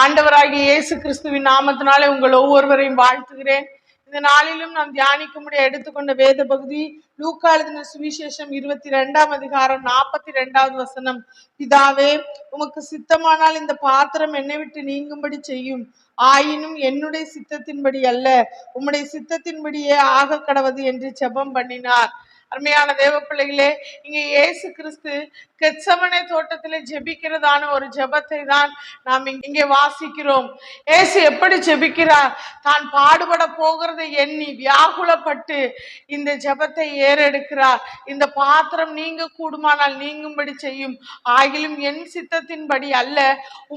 ஆண்டவராகிய இயேசு கிறிஸ்துவின் நாமத்தினாலே உங்கள் ஒவ்வொருவரையும் வாழ்த்துகிறேன். இந்த நாளிலும் நாம் தியானிக்க முடிய எடுத்துக்கொண்ட வேத பகுதி லூக்கா சுவிசேஷம் இருபத்தி ரெண்டாம் அதிகாரம் நாற்பத்தி ரெண்டாவது வசனம். பிதாவே உமக்கு சித்தமானால் இந்த பாத்திரம் என்னை விட்டு நீங்கும்படி செய்யும். ஆயினும் என்னுடைய சித்தத்தின்படி அல்ல உம்முடைய சித்தத்தின்படியே ஆக கடவது என்று செபம் பண்ணினார். அருமையான தேவ பிள்ளைகளே இங்க இயேசு கிறிஸ்து கெச்சமனை தோட்டத்திலே ஜெபிக்கிறதான ஒரு ஜெபத்தை தான் நாம் இங்கே வாசிக்கிறோம். ஏசு எப்படி ஜெபிக்கிறார்? தான் பாடுபட போகிறதை எண்ணி வியாகுலப்பட்டு இந்த ஜெபத்தை ஏறெடுக்கிறார். இந்த பாத்திரம் நீங்க கூடுமானால் நீங்கும்படி செய்யும். ஆகிலும் என் சித்தத்தின்படி அல்ல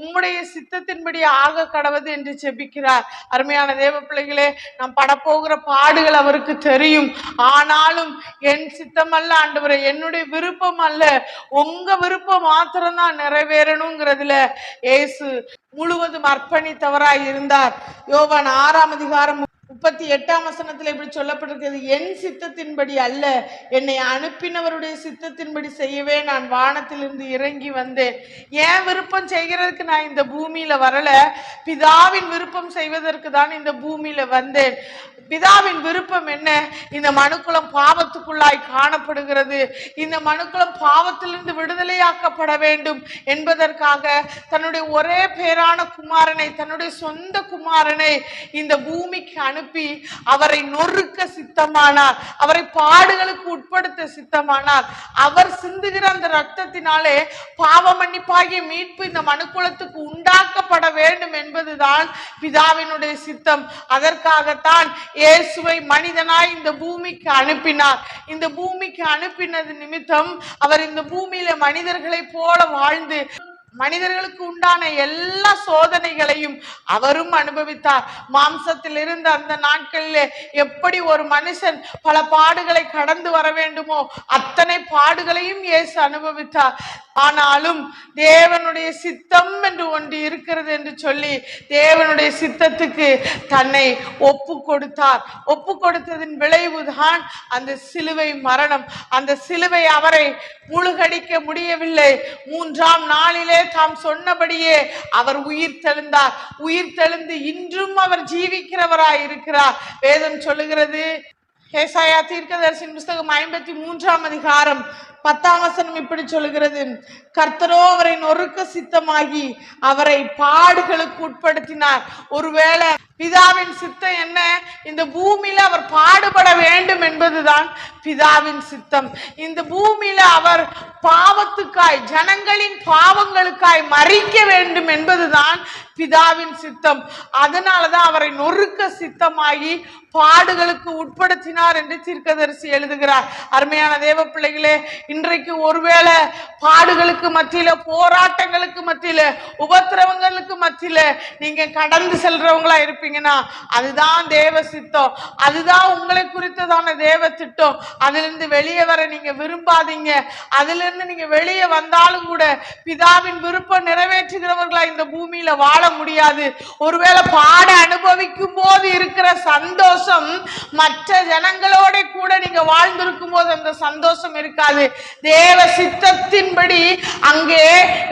உம்முடைய சித்தத்தின்படி ஆக கடவது என்று ஜெபிக்கிறார். அருமையான தேவ பிள்ளைகளே நாம் படப்போகிற பாடுகள் அவருக்கு தெரியும். ஆனாலும் என் சித்தம் அல்ல என்னுடைய விருப்பம் அல்ல உங்க உங்க விருப்பம் மாத்திரம்தான் நிறைவேறணுங்கிறதுல இயேசு முழுவதும் அர்ப்பணித்தவராய் இருந்தார். யோவான் ஆறாம் அதிகாரம் முப்பத்தி எட்டாம் வசனத்தில் இப்படி சொல்லப்பட்டிருக்கிறது என் சித்தத்தின்படி அல்ல என்னை அனுப்பினவருடைய சித்தத்தின்படி செய்யவே நான் வானத்திலிருந்து இறங்கி வந்தேன். என் விருப்பம் செய்கிறதுக்கு நான் இந்த பூமியில வரல? பிதாவின் விருப்பம் செய்வதற்கு தான் இந்த பூமியில வந்தேன். பிதாவின் விருப்பம் என்ன? இந்த மனுக்குளம் பாவத்துக்குள்ளாய் காணப்படுகிறது. இந்த மனுக்குளம் பாவத்திலிருந்து விடுதலையாக்கப்பட வேண்டும் என்பதற்காக தன்னுடைய ஒரே பேரான குமாரனை தன்னுடைய சொந்த குமாரனை இந்த பூமிக்கு அனுப்பி அனுப்பி அவரை நொறுக்க சித்தமானார் அவரை பாடுகளுக்கு உட்படுத்த சித்தமானார். அவர் சிந்துகிற அந்த ரத்தத்தினாலே பாவ மன்னிப்பாகிய மீட்பு இந்த மனுக்குலத்துக்கு உண்டாக்கப்பட வேண்டும் என்பதுதான் பிதாவினுடைய சித்தம். அதற்காகத்தான் இயேசுவை மனிதனாய் இந்த பூமிக்கு அனுப்பினார். இந்த பூமிக்கு அனுப்பினது நிமித்தம் அவர் இந்த பூமியில மனிதர்களை போல வாழ்ந்து மனிதர்களுக்கு உண்டான எல்லா சோதனைகளையும் அவரும் அனுபவித்தார். மாம்சத்தில் இருந்த அந்த நாட்களிலே எப்படி ஒரு மனுஷன் பல பாடுகளை கடந்து வர வேண்டுமோ அத்தனை பாடுகளையும் இயேசு அனுபவித்தார். ஆனாலும் தேவனுடைய சித்தம் என்று ஒன்று இருக்கிறது என்று சொல்லி தேவனுடைய சித்தத்துக்கு தன்னை ஒப்பு கொடுத்தார். ஒப்பு கொடுத்ததின் விளைவுதான் அந்த சிலுவை மரணம். அந்த சிலுவை அவரை முழுகடிக்க முடியவில்லை. மூன்றாம் நாளிலே தாம் சொன்னபடியே அவர் உயிர் தெழுந்தார். உயிர் தெழுந்து இன்றும் அவர் ஜீவிக்கிறவராய் இருக்கிறார் வேதம் சொல்லுகிறது ஏசாயா தீர்க்கதரிசின் புஸ்தகம் ஐம்பத்தி மூன்றாம் அதிகாரம் பத்தாம் வசனம் இப்படி சொல்லுகிறது. கர்த்தரோ அவரை நொறுக்க சித்தமாகி அவரை பாடுகளுக்கு உட்படுத்தினார். ஒருவேளை பிதாவின் சித்தம் என்ன? இந்த பூமியில அவர் பாடுபட வேண்டும் என்பதுதான் பிதாவின் சித்தம். இந்த பூமியில அவர் பாவத்துக்காய் ஜனங்களின் பாவங்களுக்காய் மறிக்க வேண்டும் என்பதுதான் பிதாவின் சித்தம். அதனாலதான் அவரை நொறுக்க சித்தமாகி பாடுகளுக்கு உட்படுத்தினார் என்று தீர்க்கதரிசி எழுதுகிறார். அருமையான தேவ பிள்ளைகளே இன்றைக்கு ஒருவேளை பாடுகளுக்கு மத்தியில போராட்டங்களுக்கு மத்தியில உபத்திரவங்களுக்கு மத்தியில நீங்க கடந்து செல்றவங்களா இருப்பீங்கன்னா அதுதான் தேவ சித்தம். அதுதான் உங்களை குறித்ததான தேவ திட்டம். அதிலிருந்து வெளியே வர நீங்க விரும்பாதீங்க. அதுல இருந்து நீங்க வெளியே வந்தாலும் கூட பிதாவின் விருப்பம் நிறைவேற்றுகிறவர்களா இந்த பூமியில வாழ முடியாது. ஒருவேளை பாட அனுபவிக்கும் போது இருக்கிற சந்தோஷம் மற்ற ஜனங்களோட கூட நீங்க வாழ்ந்திருக்கும் போது அந்த சந்தோஷம் இருக்காது. தேவ சித்தத்தின்படி அங்கே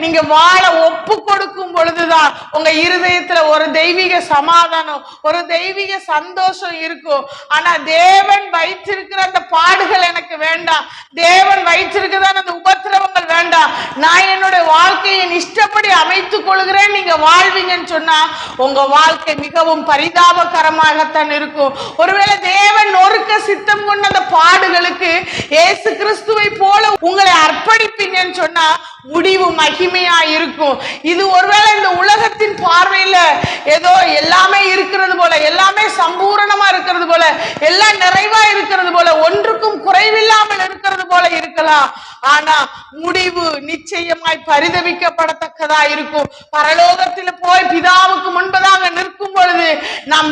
நீங்க வாழ ஒப்பு கொடுக்கும் பொழுதுதான் உங்க இருதயத்துல ஒரு தெய்வீக சமாதானம் ஒரு தெய்வீக சந்தோஷம் இருக்கும். ஆனா தேவன் வைத்திருக்கிற அந்த பாடுகள் எனக்கு வேண்டாம். தேவன் வைத்திருக்கிற அந்த உபத்திரவங்கள் வேண்டாம். நான் என்னுடைய வாழ்க்கையை இஷ்டப்படி அமைத்துக் கொள்கிறேன். நீங்க வாழ்வீங்கன்னு சொன்னா உங்க வாழ்க்கை மிகவும் பரிதாபகரமாகத்தான் இருக்கும். ஒருவேளை தேவன் நொறுக்க சித்தம் கொண்ட அந்த பாடுகளுக்கு ஏசு கிறிஸ்துவை போல உங்களை அர்ப்பணிப்பீங்கன்னு சொன்னா முடிவு மகிமையா இருக்கும் இது ஒருவேளை இந்த உலகத்தின் பார்வையில ஏதோ எல்லாமே இருக்கிறது போல எல்லாமே சம்பூரணமா இருக்கிறது போல எல்லாம் நிறைவா இருக்கிறது போல ஒன்றுக்கும் குறைவில்லாமல் இருக்கிறது போல இருக்கலாம். ஆனா முடிவு நிச்சயமாய் பரிதவிக்கப்படத்தக்கதா இருக்கும் பரலோகத்தில் போய் பிதாவுக்கு முன்பதாக நிற்கும் பொழுது நாம்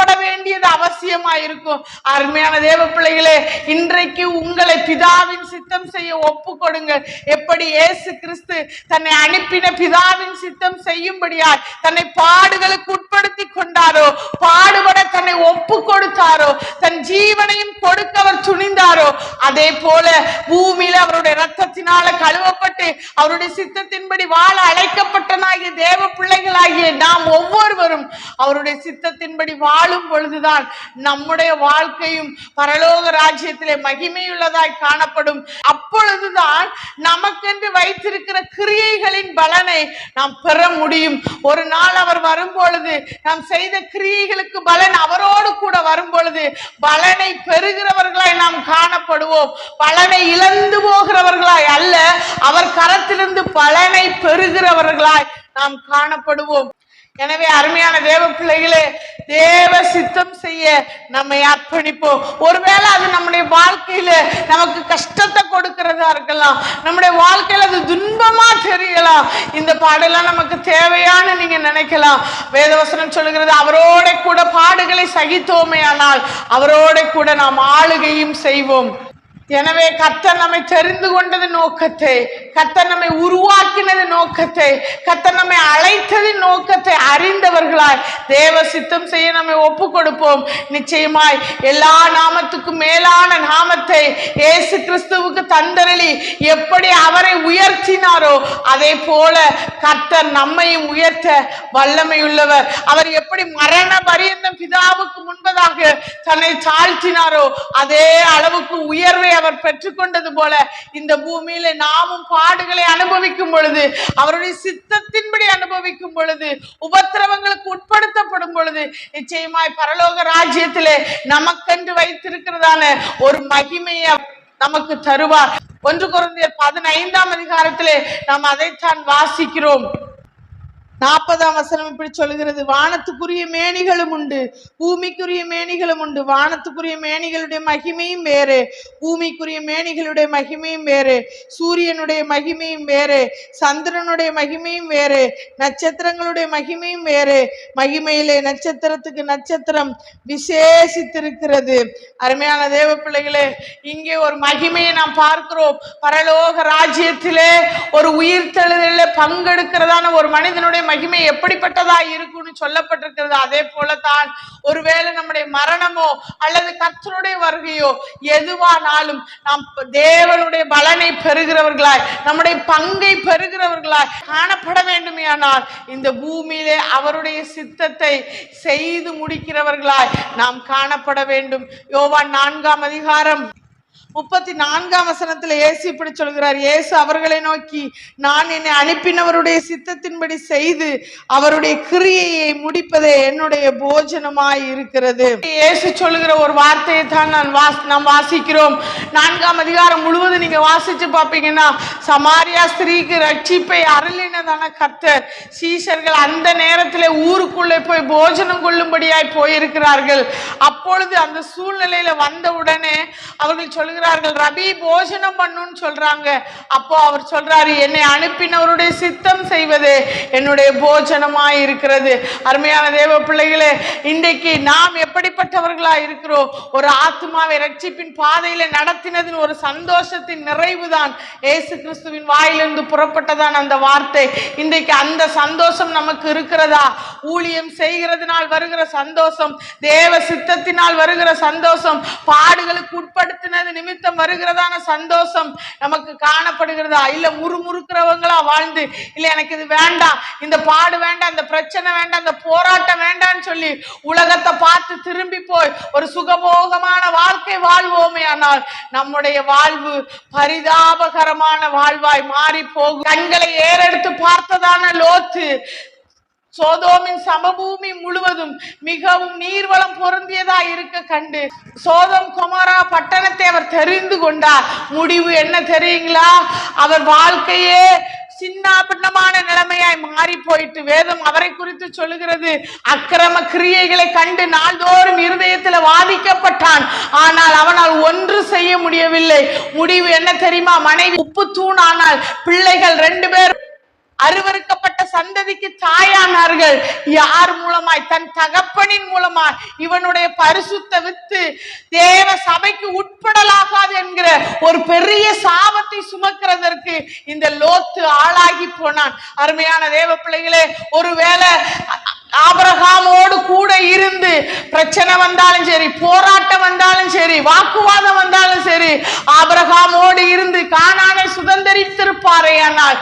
வெட்கப்பட வேண்டியது அவசியமா இருக்கும் அருமையான தேவ பிள்ளைகளே இன்றைக்கு உங்களை பிதாவின் சித்தம் செய்ய ஒப்பு கொடுங்க எப்படி இயேசு கிறிஸ்து தன்னை அனுப்பின பிதாவின் சித்தம் செய்யும்படியாய் தன்னை பாடுகளுக்கு உட்படுத்தி கொண்டாரோ பாடுபட தன்னை ஒப்பு கொடுத்தாரோ தன் ஜீவனையும் கொடுக்க அவர் துணிந்தாரோ அதே போல பூமியில அவருடைய ரத்தத்தினால கழுவப்பட்டு அவருடைய சித்தத்தின்படி வாழ அழைக்கப்பட்டனாகிய தேவ பிள்ளைகளாகிய நாம் ஒவ்வொருவரும் அவருடைய சித்தத்தின்படி வாழ வாழும் பொழுதுதான் நம்முடைய வாழ்க்கையும் பரலோக ராஜ்யத்திலே மகிமையுள்ளதாய் காணப்படும். அப்பொழுதுதான் நமக்கென்று வைத்திருக்கிற கிரியைகளின் பலனை நாம் பெற முடியும். ஒரு நாள் அவர் வரும் பொழுது நாம் செய்த கிரியைகளுக்கு பலன் அவரோடு கூட வரும் பொழுது பலனை பெறுகிறவர்களாய் நாம் காணப்படுவோம். பலனை இழந்து போகிறவர்களாய் அல்ல அவர் கரத்திலிருந்து பலனை பெறுகிறவர்களாய் நாம் காணப்படுவோம். எனவே அருமையான தேவ பிள்ளைகளே தேவ சித்தம் செய்ய நம்மை அர்ப்பணிப்போம். ஒருவேளை அது நம்முடைய வாழ்க்கையில நமக்கு கஷ்டத்தை கொடுக்கிறதா இருக்கலாம் நம்முடைய வாழ்க்கையில அது துன்பமா தெரியலாம். இந்த பாடெல்லாம் நமக்கு தேவையான நீங்க நினைக்கலாம். வேதவசனம் சொல்லுகிறது அவரோட கூட பாடுகளை சகித்தோமே ஆனால் அவரோட கூட நாம் ஆளுகையும் செய்வோம். எனவே கர்த்தர் நம்மை தெரிந்து கொண்டது நோக்கத்தை கர்த்தர் நம்மை உருவாக்கினது நோக்கத்தை கர்த்தர் நம்மை அழைத்தது நோக்கத்தை அறிந்தவர்களாய் தேவ சித்தம் செய்ய நம்மை ஒப்பு கொடுப்போம் நிச்சயமாய் எல்லா நாமத்துக்கும் மேலான நாமத்தை இயேசு கிறிஸ்துவுக்கு தந்தரளி எப்படி அவரை உயர்த்தினாரோ அதே போல கர்த்தர் நம்மையும் உயர்த்த வல்லமையுள்ளவர். அவர் எப்படி மரண பரியந்தம் பிதாவுக்கு முன்பதாக தன்னை தாழ்த்தினாரோ அதே அளவுக்கு உயர்வை அவர் பெற்றுக்கொண்டது போல இந்த பூமியில நாமும் பா பாடுகளை அனுபவிக்கும் பொழுது அவருடைய சித்தத்தின்படி அனுபவிக்கும் பொழுது உபத்திரவங்களுக்கு உட்படுத்தப்படும் பொழுது நிச்சயமாய் பரலோக ராஜ்யத்திலே நமக்கென்று வைத்திருக்கிறதான ஒரு மகிமையை நமக்கு தருவார். ஒன்று குறைந்த பதினைந்தாம் அதிகாரத்திலே நாம் அதைத்தான் வாசிக்கிறோம். நாற்பதாம் வசனம் இப்படி சொல்லுகிறது. வானத்துக்குரிய மேனிகளும் உண்டு. பூமிக்குரிய மேனிகளும் உண்டு. வானத்துக்குரிய மேனிகளுடைய மகிமையும் வேறு. பூமிக்குரிய மேனிகளுடைய மகிமையும் வேறு. சூரியனுடைய மகிமையும் வேறு. சந்திரனுடைய மகிமையும் வேறு. நட்சத்திரங்களுடைய மகிமையும் வேறு. மகிமையிலே நட்சத்திரத்துக்கு நட்சத்திரம் விசேஷித்திருக்கிறது. அருமையான தேவ பிள்ளைகளே இங்கே ஒரு மகிமையை நாம் பார்க்கிறோம். பரலோக ராஜ்யத்திலே ஒரு உயிர்த்தெழுதலில் பங்கெடுக்கிறதான ஒரு மனிதனுடைய மகிமை எப்படிப்பட்டதா இருக்கும்னு சொல்லப்பட்டிருக்கிறது. அதே போலத்தான் ஒருவேளை நம்முடைய மரணமோ அல்லது கர்த்தருடைய வருகையோ எதுவானாலும் நாம் தேவனுடைய பலனை பெறுகிறவர்களாய் நம்முடைய பங்கை பெறுகிறவர்களாய் காணப்பட வேண்டுமேயானால் இந்த பூமியிலே அவருடைய சித்தத்தை செய்து முடிக்கிறவர்களாய் நாம் காணப்பட வேண்டும். யோவான் நான்காம் அதிகாரம். முப்பத்தி நான்காம் வசனத்துல ஏசு இப்படி சொல்கிறார். ஏசு அவர்களை நோக்கி நான் என்னை அனுப்பினவருடைய சித்தத்தின்படி செய்து அவருடைய கிரியையை முடிப்பதே என்னுடைய போஜனமாய் இருக்கிறது. இயேசு சொல்லுகிற ஒரு வார்த்தையை தான் நான் வாஸ் நாம் வாசிக்கிறோம். நான்காம் அதிகாரம் முழுவதும் நீங்க வாசிச்சு பார்ப்பீங்கன்னா சமாரியா ஸ்திரீக்கு ரட்சிப்பை அருளினதான கர்த்தர் சீசர்கள் அந்த நேரத்தில் ஊருக்குள்ளே போய் போஜனம் கொள்ளும்படியாய் போயிருக்கிறார்கள். அப்பொழுது அந்த சூழ்நிலையில வந்த உடனே அவர்கள் சொல்லுகிறார்கள் ரபி போஜனம் பண்ணுன்னு சொல்றாங்க. அப்போ அவர் சொல்றாரு என்னை அனுப்பினவருடைய சித்தம் செய்வது என்னுடைய போஜனமாய் இருக்கிறது. அருமையான தேவ பிள்ளைகளே இன்றைக்கு நாம் எப்படிப்பட்டவர்களா இருக்கிறோம்? ஒரு ஆத்மாவை ரட்சிப்பின் பாதையில நடத்தினதின் ஒரு சந்தோஷத்தின் நிறைவுதான். ஏசு கிறிஸ்துவின் வாயிலிருந்து புறப்பட்டதான் அந்த வார்த்தை. இன்றைக்கு அந்த சந்தோஷம் நமக்கு இருக்கிறதா? ஊழியம் செய்கிறதுனால் வருகிற சந்தோஷம் தேவ சித்தத்தினால் வருகிற சந்தோஷம் பாடுகளுக்கு உட்படுத்தினது நிமித்தம் வருகிறதான சந்தோஷம் நமக்கு காணப்படுகிறதா? இல்ல முறுமுறுக்கிறவங்களா வாழ்ந்து இல்ல எனக்கு இது வேண்டாம் இந்த பாடு வேண்டாம் இந்த பிரச்சனை வேண்டாம் இந்த போராட்டம் வேண்டாம்னு சொல்லி உலகத்தை பார்த்து திரும்பி போய் ஒரு சுகபோகமான வாழ்க்கை வாழ்வோமே ஆனால் நம்முடைய வாழ்வு பரிதாபகரமான வாழ்வாய் மாறி போகும். கண்களை ஏறெடுத்து பார்த்ததான லோத்து சோதோமின் சமபூமி முழுவதும் மிகவும் நீர்வளம் பொருந்தியதா இருக்க கண்டு. சோதம் குமாரா பட்டணத்தை அவர் தெரிந்து கொண்டார். முடிவு என்ன தெரியுங்களா? அவர் வாழ்க்கையே சின்னாபின்னமான நிலைமையாய் மாறி போயிட்டு வேதம் அவரை குறித்து சொல்லுகிறது. அக்கிரம கிரியைகளை கண்டு நாள்தோறும் இருதயத்தில் வாதிக்கப்பட்டான். ஆனால் அவனால் ஒன்று செய்ய முடியவில்லை. முடிவு என்ன தெரியுமா? மனைவி உப்பு தூண் ஆனால் பிள்ளைகள் ரெண்டு பேரும் அருவறுக்கப்பட்ட சந்ததிக்கு தாயானார்கள். யார் மூலமாய்? தன் தகப்பனின் மூலமாய். இவனுடைய பரிசுத்த வித்து தேவ சபைக்கு உட்படலாகாது என்கிற ஒரு பெரிய சாபத்தை சுமக்கிறதற்கு இந்த லோத்து ஆளாகி போனான். அருமையான தேவ பிள்ளைகளே ஒருவேளை ஆபரகாமோடு கூட இருந்து பிரச்சனை வந்தாலும் சரி போராட்டம் வந்தாலும் சரி வாக்குவாதம் வந்தாலும் சரி ஆபரகாமோடு இருந்து காணானை சுதந்திரித்திருப்பாரே ஆனால்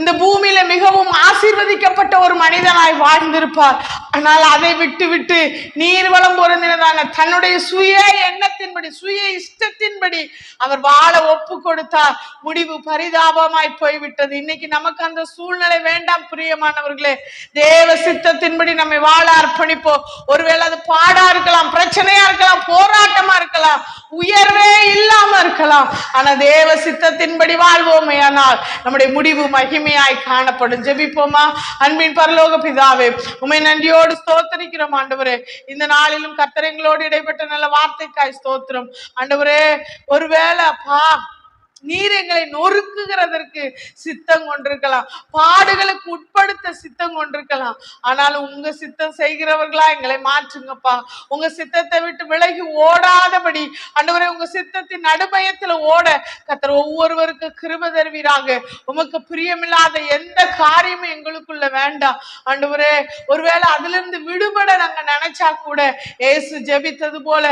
இந்த பூமியில மிகவும் ஆசீர்வதிக்கப்பட்ட ஒரு மனிதனாய் வாழ்ந்திருப்பார். ஆனால் அதை விட்டு விட்டு நீர்வளம் பொருந்தினதான தன்னுடைய சுய எண்ணத்தின்படி சுய இஷ்டத்தின்படி அவர் வாழ ஒப்பு கொடுத்தார். முடிவு பரிதாபமாய் போய்விட்டது. இன்னைக்கு நமக்கு அந்த சூழ்நிலை வேண்டாம் பிரியமானவர்களே. தேவ சித்தத்தின்படி நம்மை வாழ அர்ப்பணிப்போம். ஒருவேளை அது பாடா இருக்கலாம் பிரச்சனையா இருக்கலாம் போராட்டமா இருக்கலாம் உயர்வே இல்லாம இருக்கலாம். ஆனா தேவ சித்தத்தின்படி வாழ்வோமே ஆனால் நம்முடைய முடிவு மகிமையாய் காணப்படும். ஜெபிப்போமா? அன்பின் பரலோக பிதாவே உமை நன்றியோடு ஸ்தோத்தரிக்கிறோம் ஆண்டவரே. இந்த நாளிலும் கத்தரைங்களோடு இடைப்பட்ட நல்ல வார்த்தைக்காய் ஸ்தோத்திரம். ஆண்டவரே ஒருவேளை அப்பா நீர் எங்களை நொறுக்குகிறதற்கு சித்தம் கொண்டிருக்கலாம். பாடுகளுக்கு உட்படுத்த சித்தம் கொண்டிருக்கலாம். ஆனாலும் உங்க சித்தம் செய்கிறவர்களா எங்களை மாற்றுங்கப்பா. உங்க சித்தத்தை விட்டு விலகி ஓடாதபடி அன்றுவரை உங்க சித்தத்தின் நடுமயத்துல ஓட கத்தர் ஒவ்வொருவருக்கு கிருப தருவீராக. உமக்கு பிரியமில்லாத எந்த காரியமும் எங்களுக்குள்ள வேண்டாம். ஆண்டவரே ஒருவேளை அதுல இருந்து விடுபட நாங்க நினைச்சா கூட ஏசு ஜெபித்தது போல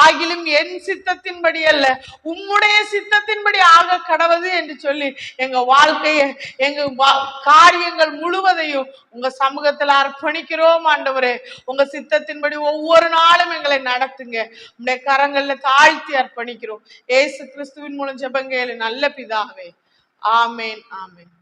ஆகிலும் என் சித்தத்தின்படி அல்ல உம்முடைய சித்தத்தின்படி ஆக கடவுது என்று சொல்லி எங்க வாழ்க்கையை எங்க வா- காரியங்கள் முழுவதையும் உங்க சமூகத்துல அர்ப்பணிக்கிறோம் ஆண்டவரே. உங்க சித்தத்தின்படி ஒவ்வொரு நாளும் எங்களை நடத்துங்க. உடைய கரங்கள்ல தாழ்த்தி அர்ப்பணிக்கிறோம். ஏசு கிறிஸ்துவின் மூலம் ஜெபங்கேளு நல்ல பிதாவே. ஆமேன் ஆமேன்.